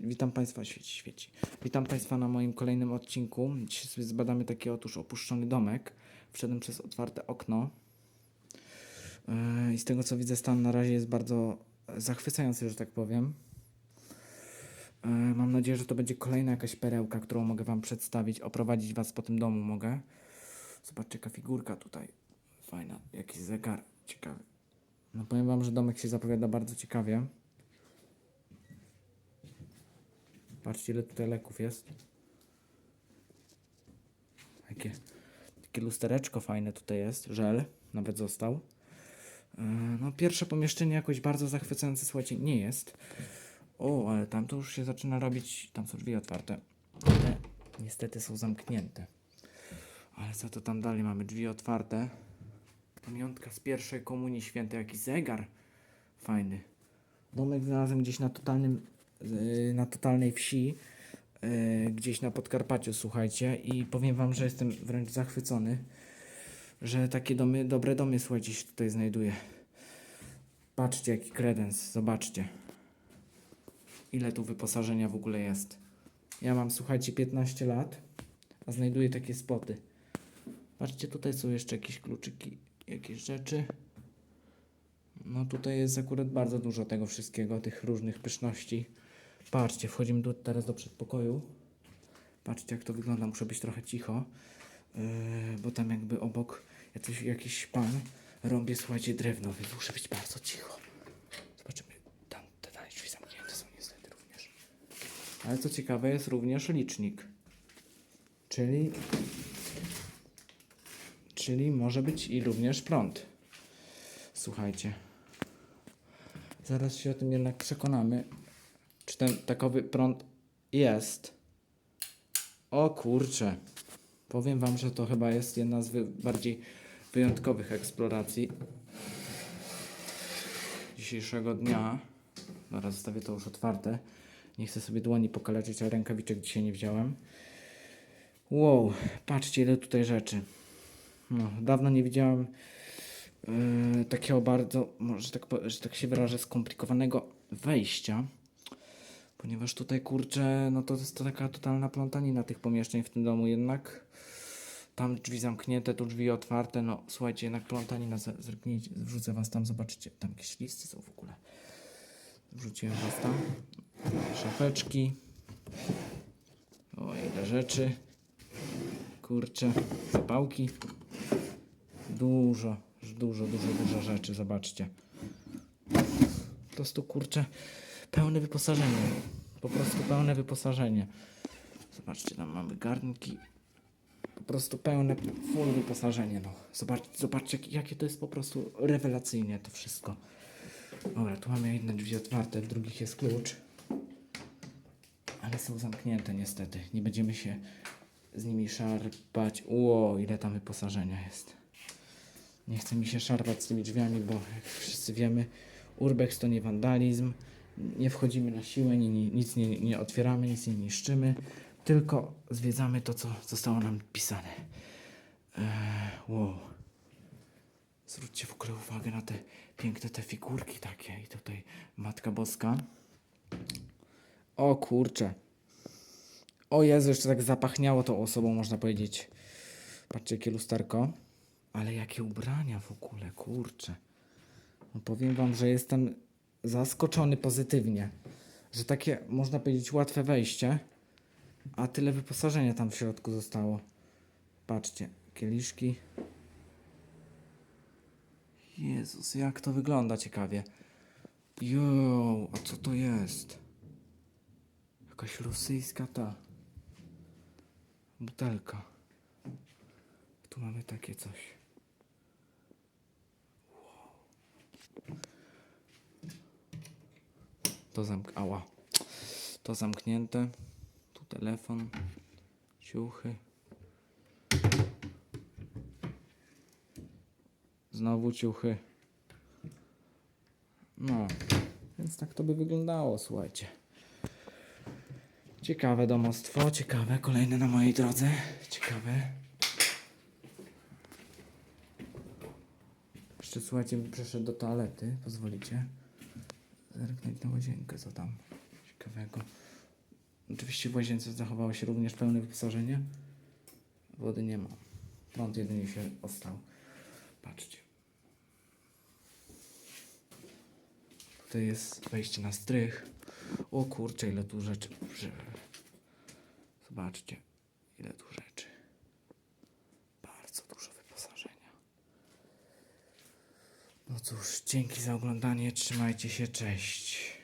Witam Państwa, świeci, świeci. Witam Państwa na moim kolejnym odcinku. Dzisiaj sobie zbadamy taki otóż opuszczony domek. Wszedłem przez otwarte okno. Yy, I z tego co widzę, stan na razie jest bardzo zachwycający, że tak powiem. Yy, Mam nadzieję, że to będzie kolejna jakaś perełka, którą mogę Wam przedstawić, oprowadzić Was po tym domu mogę. Zobaczcie, jaka figurka tutaj. Fajna, jakiś zegar, ciekawy. No powiem Wam, że domek się zapowiada bardzo ciekawie. Patrzcie, ile tutaj leków jest. Takie, takie lustereczko fajne tutaj jest. Żel nawet został. Yy, No, pierwsze pomieszczenie jakoś bardzo zachwycające, słuchajcie, nie jest. O, ale tam to już się zaczyna robić. Tam są drzwi otwarte. Te niestety są zamknięte. Ale co to tam dalej? Mamy drzwi otwarte. Pamiątka z pierwszej komunii świętej, jakiś zegar fajny. Domek znalazłem gdzieś na totalnym, na totalnej wsi, yy, gdzieś na Podkarpaciu, słuchajcie, i powiem wam, że jestem wręcz zachwycony, że takie domy, dobre domy, słuchajcie, się tutaj znajduje. Patrzcie, jaki kredens, zobaczcie. Ile tu wyposażenia w ogóle jest. Ja mam, słuchajcie, 15 lat, a znajduję takie spoty. Patrzcie, tutaj są jeszcze jakieś kluczyki, jakieś rzeczy. No tutaj jest akurat bardzo dużo tego wszystkiego, tych różnych pyszności. Patrzcie, wchodzimy tu teraz do przedpokoju. Patrzcie jak to wygląda, muszę być trochę cicho, yy, bo tam jakby obok jakiś, jakiś pan rąbie, słuchajcie, drewno, więc muszę być bardzo cicho. Zobaczymy, tam te dalej drzwi zamknięte są niestety również. Ale co ciekawe jest również licznik. Czyli Czyli może być i również prąd. Słuchajcie. Zaraz się o tym jednak przekonamy, czy ten takowy prąd jest. O kurczę. Powiem wam, że to chyba jest jedna z wy bardziej wyjątkowych eksploracji dzisiejszego dnia. Dobra, zostawię to już otwarte. Nie chcę sobie dłoni pokaleczyć, a rękawiczek dzisiaj nie wziąłem. Wow, patrzcie ile tutaj rzeczy. No, dawno nie widziałem yy, takiego bardzo, może tak, że tak się wyrażę, skomplikowanego wejścia. Ponieważ tutaj kurczę, no to jest to taka totalna plątanina tych pomieszczeń w tym domu jednak. Tam drzwi zamknięte, tu drzwi otwarte, no słuchajcie, jednak plątanina, zerknijcie, wrzucę was tam, zobaczycie, tam jakieś listy są w ogóle. Wrzuciłem was tam. Szafeczki. O, ile rzeczy. Kurczę, zapałki. Dużo, dużo, dużo, dużo rzeczy, zobaczcie. Po prostu kurczę, pełne wyposażenie. Po prostu pełne wyposażenie. Zobaczcie, tam mamy garnki. Po prostu pełne, full wyposażenie. No. Zobacz, zobaczcie, jakie to jest po prostu rewelacyjnie to wszystko. Dobra, tu mamy jedne drzwi otwarte, w drugich jest klucz. Ale są zamknięte niestety. Nie będziemy się z nimi szarpać. Ło, ile tam wyposażenia jest. Nie chce mi się szarpać z tymi drzwiami, bo jak wszyscy wiemy, urbex to nie wandalizm. Nie wchodzimy na siłę, ni, ni, nic nie, nie otwieramy, nic nie niszczymy, tylko zwiedzamy to, co zostało nam pisane. Eee, wow. Zwróćcie w ogóle uwagę na te piękne te figurki takie i tutaj Matka Boska. O kurczę. O Jezu, jeszcze tak zapachniało tą osobą, można powiedzieć. Patrzcie, jakie lusterko. Ale jakie ubrania w ogóle, kurczę. No powiem wam, że jestem zaskoczony pozytywnie. Że takie, można powiedzieć, łatwe wejście, a tyle wyposażenia tam w środku zostało. Patrzcie, kieliszki. Jezus, jak to wygląda ciekawie. Jo, a co to jest? Jakaś rosyjska ta butelka. Tu mamy takie coś. To zamk... Ała. To zamknięte. Tu telefon. Ciuchy. Znowu ciuchy. No. Więc tak to by wyglądało, słuchajcie. Ciekawe domostwo, ciekawe, kolejne na mojej drodze. Ciekawe. Jeszcze słuchajcie, przeszedł do toalety, pozwolicie. Zerknąć na łazienkę, co tam ciekawego. Oczywiście w łazience zachowało się również pełne wyposażenie. Wody nie ma. Prąd jedynie się ostał. Patrzcie. Tutaj jest wejście na strych. O kurczę, ile tu rzeczy. Zobaczcie, ile tu rzeczy. Bardzo dużo wyposażenia. No cóż, dzięki za oglądanie. Trzymajcie się, cześć.